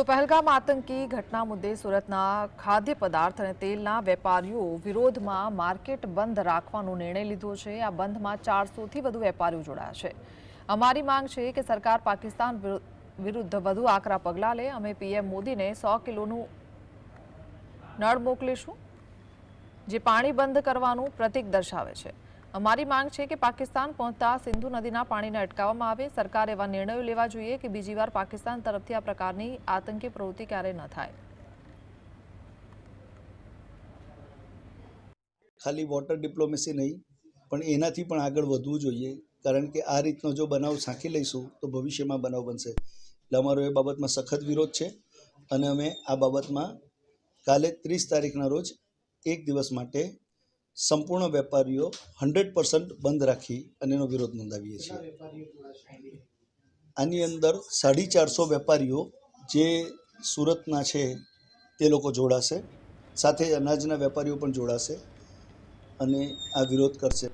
તો પહેલગામ આતંકી ઘટના મુદ્દે સુરતના ખાદ્ય પદાર્થ અને તેલના વેપારીઓ વિરોધમાં માર્કેટ બંધ રાખવાનો નિર્ણય લીધો છે. આ બંધમાં ચારસોથી વધુ વેપારીઓ જોડાયા છે. અમારી માંગ છે કે સરકાર પાકિસ્તાન વિરુ- વિરુદ્ધ વધુ આકરા પગલાં લે. અમે પીએમ મોદીને સો કિલોનું નળ મોકલીશું, જે પાણી બંધ કરવાનું પ્રતીક દર્શાવે છે. અમારી માંગ છે કે પાકિસ્તાન પહોંચતા સિંધુ નદીના પાણીને અટકાવવામાં આવે. સરકાર એવા નિર્ણયો લેવા જોઈએ કે બીજી વાર પાકિસ્તાન તરફથી આ પ્રકારની આતંકી પ્રવૃત્તિ ક્યારેય ન થાય. ખાલી વોટર ડિપ્લોમેસી નહીં, પણ એનાથી પણ આગળ વધવું જોઈએ. કારણ કે આ રીતનો જો બનાવ સાંખી લઈશું, તો ભવિષ્યમાં બનાવ બનશે. એટલે અમારો એ બાબતમાં સખત વિરોધ છે અને અમે આ બાબતમાં કાલે ત્રીસ તારીખના રોજ એક દિવસ માટે સંપૂર્ણ વેપારીઓ હંડ્રેડ પર્સન્ટ બંધ રાખી અને એનો વિરોધ નોંધાવીએ છીએ. આની અંદર સાડી ચારસો વેપારીઓ જે સુરતના છે તે લોકો જોડાશે. સાથે અનાજના વેપારીઓ પણ જોડાશે અને આ વિરોધ કરશે.